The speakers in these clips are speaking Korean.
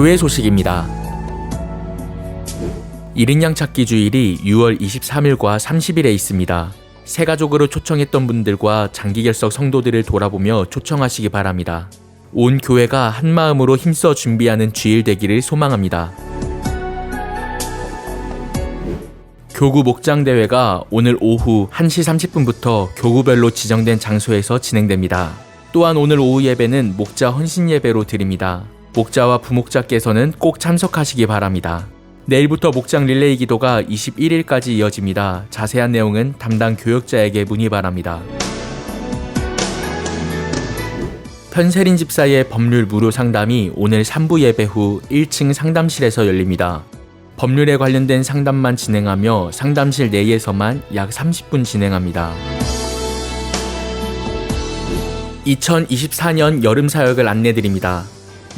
교회 소식입니다. 1인 양 찾기 주일이 6월 23일과 30일에 있습니다. 새 가족으로 초청했던 분들과 장기 결석 성도들을 돌아보며 초청하시기 바랍니다. 온 교회가 한 마음으로 힘써 준비하는 주일 되기를 소망합니다. 교구 목장 대회가 오늘 오후 1시 30분부터 교구별로 지정된 장소에서 진행됩니다. 또한 오늘 오후 예배는 목자 헌신 예배로 드립니다. 목자와 부목자께서는 꼭 참석하시기 바랍니다. 내일부터 목장 릴레이 기도가 21일까지 이어집니다. 자세한 내용은 담당 교역자에게 문의 바랍니다. 편세린 집사의 법률 무료 상담이 오늘 3부 예배 후 1층 상담실에서 열립니다. 법률에 관련된 상담만 진행하며 상담실 내에서만 약 30분 진행합니다. 2024년 여름 사역을 안내드립니다.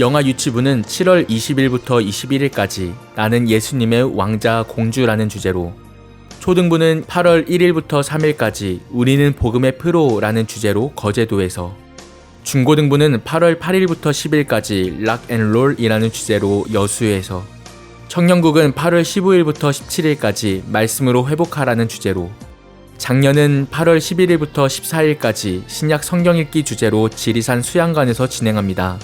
영화 유치부는 7월 20일부터 21일까지 나는 예수님의 왕자 공주라는 주제로 초등부는 8월 1일부터 3일까지 우리는 복음의 프로라는 주제로 거제도에서 중고등부는 8월 8일부터 10일까지 락앤롤이라는 주제로 여수에서 청년국은 8월 15일부터 17일까지 말씀으로 회복하라는 주제로 작년은 8월 11일부터 14일까지 신약 성경 읽기 주제로 지리산 수양관에서 진행합니다.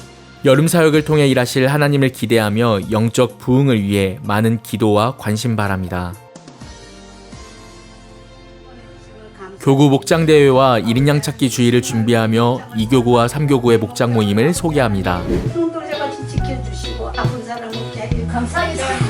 여름 사역을 통해 일하실 하나님을 기대하며 영적 부흥을 위해 많은 기도와 관심 바랍니다. 교구 목장 대회와 1인 양 찾기 주의를 준비하며 2교구와 3교구의 목장 모임을 소개합니다. 잘 하겠습니다.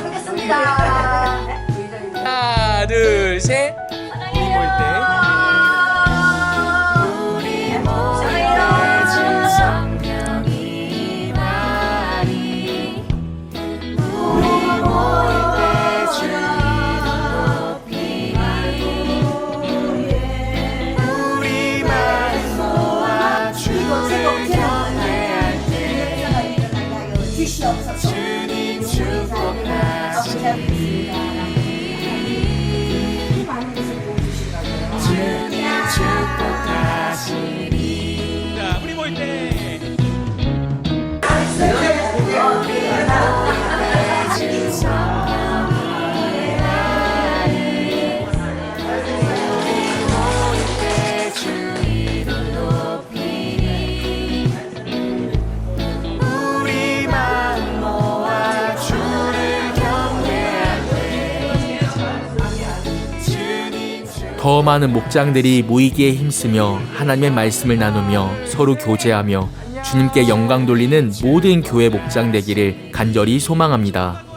더 많은 목장들이 모이기에 힘쓰며 하나님의 말씀을 나누며 서로 교제하며 주님께 영광 돌리는 모든 교회 목장 되기를 간절히 소망합니다.